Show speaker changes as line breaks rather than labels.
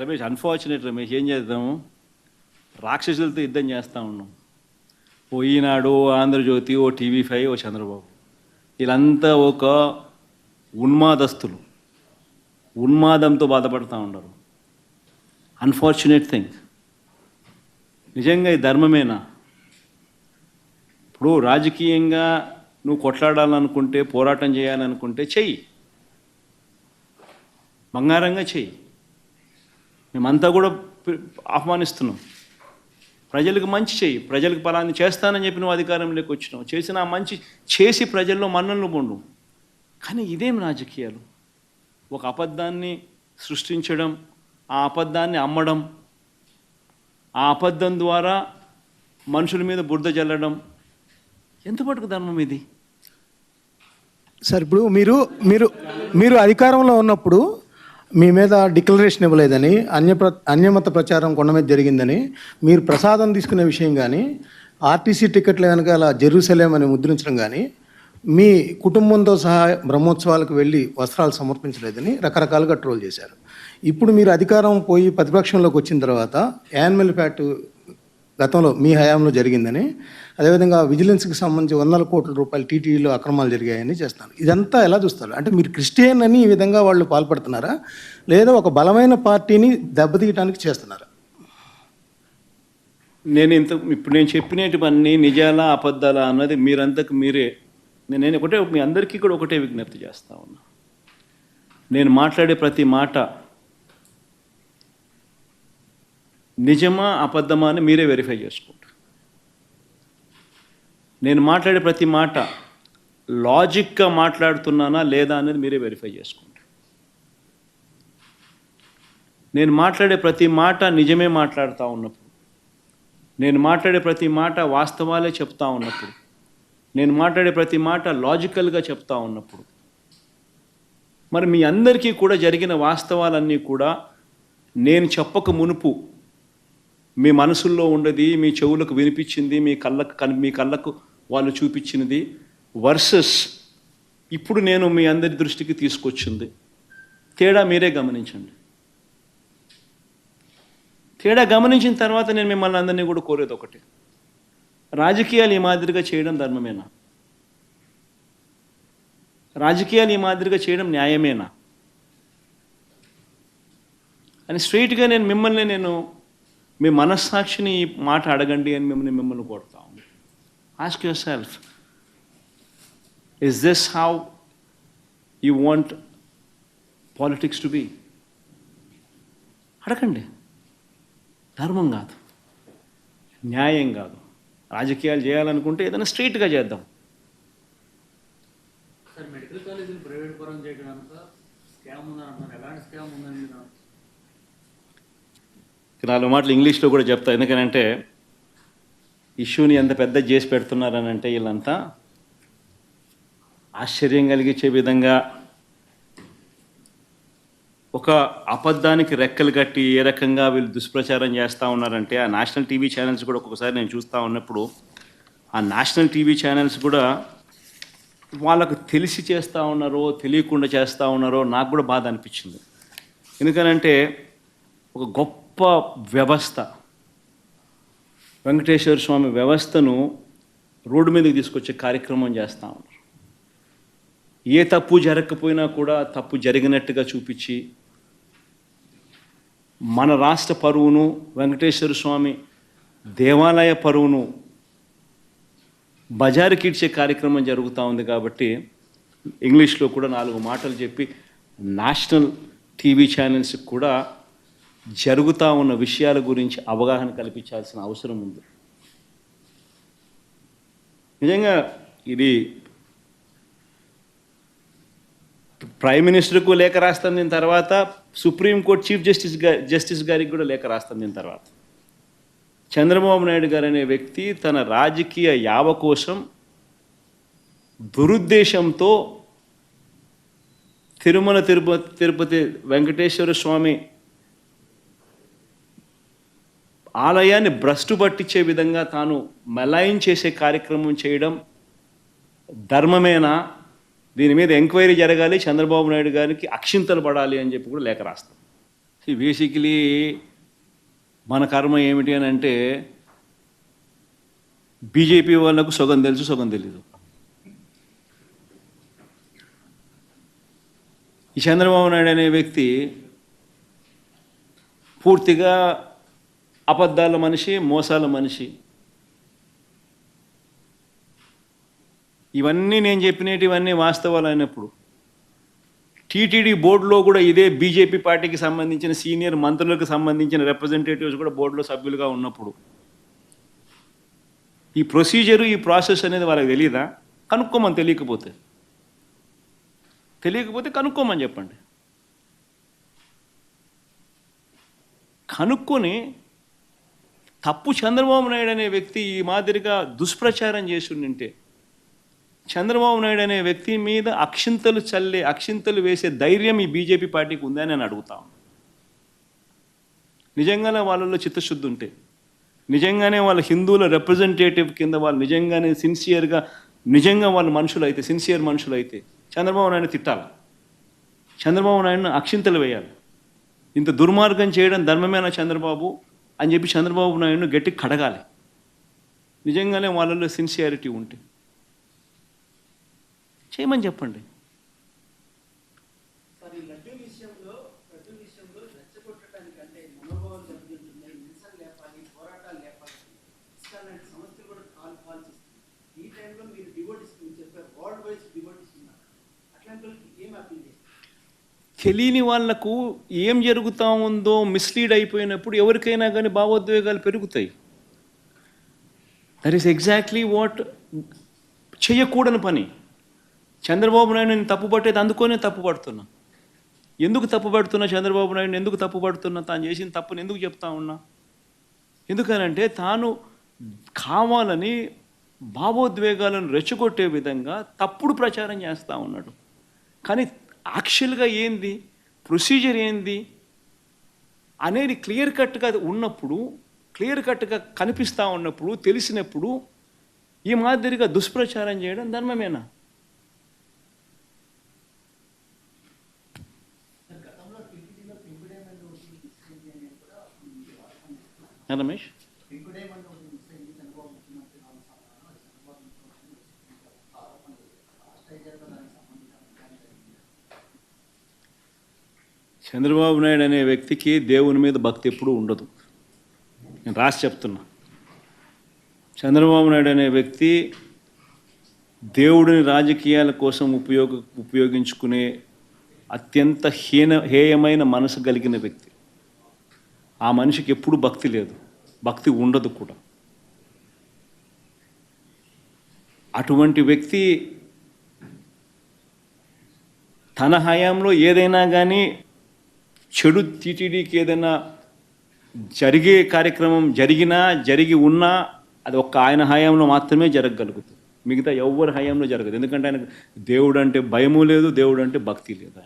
Ramesh unfortunate Ramesh ఏం చేద్దాము? రాక్షసులతో యుద్ధం చేస్తూ ఉన్నాం. ఓ ఈనాడు ఓ ఆంధ్రజ్యోతి ఓ టీవీ ఫైవ్ ఓ చంద్రబాబు. వీళ్ళంతా ఒక ఉన్మాదస్తులు. ఉన్మాదంతో బాధపడుతూ ఉండరు. అన్ఫార్చునేట్ థింగ్ నిజంగా ఈ ధర్మమేనా? ఇప్పుడు రాజకీయంగా నువ్వు కొట్లాడాలనుకుంటే పోరాటం చేయాలనుకుంటే చెయ్యి. బంగారంగా చెయ్యి. మేమంతా కూడా ఆహ్వానిస్తున్నాం. ప్రజలకు మంచి చేయి ప్రజలకు పలాన్ని చేస్తానని చెప్పి నువ్వు అధికారంలోకి వచ్చినావు. చేసిన ఆ మంచి చేసి ప్రజల్లో మన్ననలు పొండు కానీ ఇదేం రాజకీయాలు? ఒక అబద్ధాన్ని సృష్టించడం ఆ అబద్ధాన్ని అమ్మడం ఆ అబద్ధం ద్వారా మనుషుల మీద బురద జల్లడం ఎంతపట్టుకు ధర్మం ఇది?
సార్ ఇప్పుడు మీరు మీరు మీరు అధికారంలో ఉన్నప్పుడు మీ మీద డిక్లరేషన్ ఇవ్వలేదని అన్య ప్ర అన్యమత ప్రచారం కొండ మీద జరిగిందని మీరు ప్రసాదం తీసుకునే విషయం కానీ ఆర్టీసీ టికెట్ల వెనకాల జెరూసలేం అని ముద్రించడం కానీ మీ కుటుంబంతో సహా బ్రహ్మోత్సవాలకు వెళ్ళి వస్త్రాలు సమర్పించలేదని రకరకాలుగా ట్రోల్ చేశారు. ఇప్పుడు మీరు అధికారం పోయి ప్రతిపక్షంలోకి వచ్చిన తర్వాత యానిమల్ ఫ్యాట్ గతంలో మీ హయాంలో జరిగిందని అదేవిధంగా విజిలెన్స్కి సంబంధించి వందల కోట్ల రూపాయలు టీటీడీలో అక్రమాలు జరిగాయని చేస్తాను ఇదంతా ఎలా చూస్తారు? అంటే మీరు క్రిస్టియన్ అని ఈ విధంగా వాళ్ళు పాల్పడుతున్నారా? లేదా ఒక బలమైన పార్టీని దెబ్బతీయడానికి చేస్తున్నారా?
నేను ఇంత ఇప్పుడు నేను చెప్పినటువన్నీ నిజాలా అబద్ధాలా అన్నది మీరంతకు మీరే. నేను నేను ఒకటే మీ అందరికీ కూడా ఒకటే విజ్ఞప్తి చేస్తా ఉన్నా. నేను మాట్లాడే ప్రతి మాట నిజమా అబద్ధమా అని మీరే వెరిఫై చేసుకోండి. నేను మాట్లాడే ప్రతి మాట లాజిక్గా మాట్లాడుతున్నానా లేదా అనేది మీరే వెరిఫై చేసుకోండి. నేను మాట్లాడే ప్రతి మాట నిజమే మాట్లాడుతూ ఉన్నప్పుడు నేను మాట్లాడే ప్రతి మాట వాస్తవాలే చెప్తా ఉన్నప్పుడు నేను మాట్లాడే ప్రతి మాట లాజికల్గా చెప్తా ఉన్నప్పుడు మరి మీ అందరికీ కూడా జరిగిన వాస్తవాలన్నీ కూడా నేను చెప్పక మునుపు మీ మనసుల్లో ఉండేది మీ చెవులకు వినిపించింది మీ కళ్ళకు మీ కళ్ళకు వాళ్ళు చూపించినది వర్సెస్ ఇప్పుడు నేను మీ అందరి దృష్టికి తీసుకొచ్చింది. తేడా మీరే గమనించండి. తేడా గమనించిన తర్వాత నేను మిమ్మల్ని అందరినీ కూడా కోరేది ఒకటి. రాజకీయాలు ఈ మాదిరిగా చేయడం ధర్మమేనా? రాజకీయాలు ఈ మాదిరిగా చేయడం న్యాయమేనా? అని స్ట్రైట్గా నేను మిమ్మల్ని నేను మీ మనస్సాక్షిని మాట అడగండి అని మిమ్మల్ని మిమ్మల్ని కోరుతాం ask your self is this how you want politics to be అడగండి. ధర్మం కాదు. న్యాయం కాదు. రాజకీయాలు చేయాలనుకుంటే ఏదైనా స్ట్రైట్గా చేద్దాం.
మెడికల్ కాలేజీని ప్రైవేట్ పరం చేయడానికి స్కామ్ ఉందని ఎలాంటి స్కామ్ ఉందని
నాలుగు మాటలు ఇంగ్లీష్లో కూడా చెప్తా. ఎందుకనంటే ఇష్యూని ఎంత పెద్ద చేసి పెడుతున్నారని అంటే వీళ్ళంతా ఆశ్చర్యం కలిగించే విధంగా ఒక అబద్ధానికి రెక్కలు కట్టి ఏ రకంగా వీళ్ళు దుష్ప్రచారం చేస్తూ ఉన్నారంటే ఆ నేషనల్ టీవీ ఛానల్స్ కూడా ఒక్కొక్కసారి నేను చూస్తూ ఉన్నప్పుడు ఆ నేషనల్ టీవీ ఛానల్స్ కూడా వాళ్ళకు తెలిసి చేస్తూ ఉన్నారో తెలియకుండా చేస్తూ ఉన్నారో నాకు కూడా బాధ అనిపించింది. ఎందుకనంటే ఒక గొప్ప వ్యవస్థ. వెంకటేశ్వర స్వామి వ్యవస్థను రోడ్డు మీదకి తీసుకొచ్చే కార్యక్రమం చేస్తూ ఉన్నారు. ఏ తప్పు జరగకపోయినా కూడా తప్పు జరిగినట్టుగా చూపించి మన రాష్ట్ర పరువును వెంకటేశ్వర స్వామి దేవాలయ పరువును బజారుకి ఇచ్చే కార్యక్రమం జరుగుతూ ఉంది కాబట్టి ఇంగ్లీష్లో కూడా నాలుగు మాటలు చెప్పి నేషనల్ టీవీ ఛానల్స్కి కూడా జరుగుతూ ఉన్న విషయాల గురించి అవగాహన కల్పించాల్సిన అవసరం ఉంది. నిజంగా ఇది ప్రైమ్ మినిస్టర్కు లేఖ రాస్తాను దీని తర్వాత సుప్రీంకోర్టు చీఫ్ జస్టిస్ జస్టిస్ గారికి కూడా లేఖ రాస్తాను దీని తర్వాత. చంద్రబాబు నాయుడు గారు అనే వ్యక్తి తన రాజకీయ యావ కోసం దురుద్దేశంతో తిరుమల తిరుపతి తిరుపతి వెంకటేశ్వర స్వామి ఆలయాన్ని భ్రష్టు పట్టించే విధంగా తాను మెలాయిన్ చేసే కార్యక్రమం చేయడం ధర్మమేనా? దీని మీద ఎంక్వైరీ జరగాలి చంద్రబాబు నాయుడు గారికి అక్షింతలు పడాలి అని చెప్పి కూడా లేఖ రాస్తాం. బేసికలీ మన కర్మ ఏమిటి అని అంటే బీజేపీ వాళ్ళకు సుగం తెలుసు సుగం తెలీదు. ఈ చంద్రబాబు నాయుడు అనే వ్యక్తి పూర్తిగా అబద్ధాల మనిషి మోసాల మనిషి. ఇవన్నీ నేను చెప్పినటివన్నీ వాస్తవాలు అయినప్పుడు. టీటీడీ బోర్డులో కూడా ఇదే బీజేపీ పార్టీకి సంబంధించిన సీనియర్ మంత్రులకు సంబంధించిన రిప్రజెంటేటివ్స్ కూడా బోర్డులో సభ్యులుగా ఉన్నప్పుడు. ఈ ప్రొసీజరు ఈ ప్రాసెస్ అనేది వాళ్ళకి తెలియదా కనుక్కోమని తెలియకపోతే. తెలియకపోతే కనుక్కోమని చెప్పండి. కనుక్కొని తప్పు చంద్రబాబు నాయుడు అనే వ్యక్తి ఈ మాదిరిగా దుష్ప్రచారం చేసిండింటే చంద్రబాబు నాయుడు అనే వ్యక్తి మీద అక్షింతలు చల్లే అక్షింతలు వేసే ధైర్యం ఈ బీజేపీ పార్టీకి ఉందని నేను అడుగుతాను నిజంగానే వాళ్ళలో చిత్తశుద్ధి ఉంటే నిజంగానే వాళ్ళ హిందువుల రిప్రజెంటేటివ్ కింద వాళ్ళు నిజంగానే సిన్సియర్గా నిజంగా వాళ్ళు మనుషులు అయితే సిన్సియర్ మనుషులు అయితే చంద్రబాబు నాయుడు తిట్టాలి. చంద్రబాబు నాయుడును అక్షింతలు వేయాలి. ఇంత దుర్మార్గం చేయడం ధర్మమేనా చంద్రబాబు? అని చెప్పి చంద్రబాబు నాయుడును గట్టి కడగాలి. నిజంగానే వాళ్ళలో సిన్సియారిటీ ఉంటే. చేయమని చెప్పండి.
ఈ టైంలో మీరు చెప్పారు వైజ్ ఉన్నారు. అట్లాంటి ఏం అప్పీల్
తెలియని వాళ్ళకు ఏం జరుగుతూ ఉందో మిస్లీడ్ అయిపోయినప్పుడు ఎవరికైనా కానీ భావోద్వేగాలు పెరుగుతాయి. దట్ ఈస్ ఎగ్జాక్ట్లీ వాట్ చేయకూడని పని. చంద్రబాబు నాయుడు నేను తప్పుపట్టేది అందుకోనే తప్పుపడుతున్నా. ఎందుకు తప్పుపడుతున్నా చంద్రబాబు నాయుడు? ఎందుకు తప్పుపడుతున్నా? తాను చేసిన తప్పుని ఎందుకు చెప్తా ఉన్నా? ఎందుకనంటే తాను కావాలని భావోద్వేగాలను రెచ్చగొట్టే విధంగా తప్పుడు ప్రచారం చేస్తూ ఉన్నాడు. కానీ యాక్చువల్గా ఏంది? ప్రొసీజర్ ఏంది? అనేది క్లియర్ కట్గా ఉన్నప్పుడు క్లియర్ కట్గా కనిపిస్తూ ఉన్నప్పుడు తెలిసినప్పుడు ఈ మాదిరిగా దుష్ప్రచారం చేయడం ధర్మమేనా? రమేష్? చంద్రబాబు నాయుడు అనే వ్యక్తికి దేవుని మీద భక్తి ఎప్పుడూ ఉండదు. నేను రాసి చెప్తున్నా. చంద్రబాబు నాయుడు అనే వ్యక్తి దేవుడిని రాజకీయాల కోసం ఉపయోగ ఉపయోగించుకునే అత్యంత హీన హేయమైన మనసు కలిగిన వ్యక్తి. ఆ మనిషికి ఎప్పుడు భక్తి లేదు. భక్తి ఉండదు కూడా. అటువంటి వ్యక్తి తన హయాంలో ఏదైనా కానీ చెడు టీటీడీకి ఏదైనా జరిగే కార్యక్రమం జరిగినా జరిగి ఉన్నా అది ఒక్క ఆయన హయాంలో మాత్రమే జరగగలుగుతుంది. మిగతా ఎవరి హయాంలో జరగదు. ఎందుకంటే ఆయనకు దేవుడు అంటే భయము లేదు దేవుడు అంటే భక్తి లేదు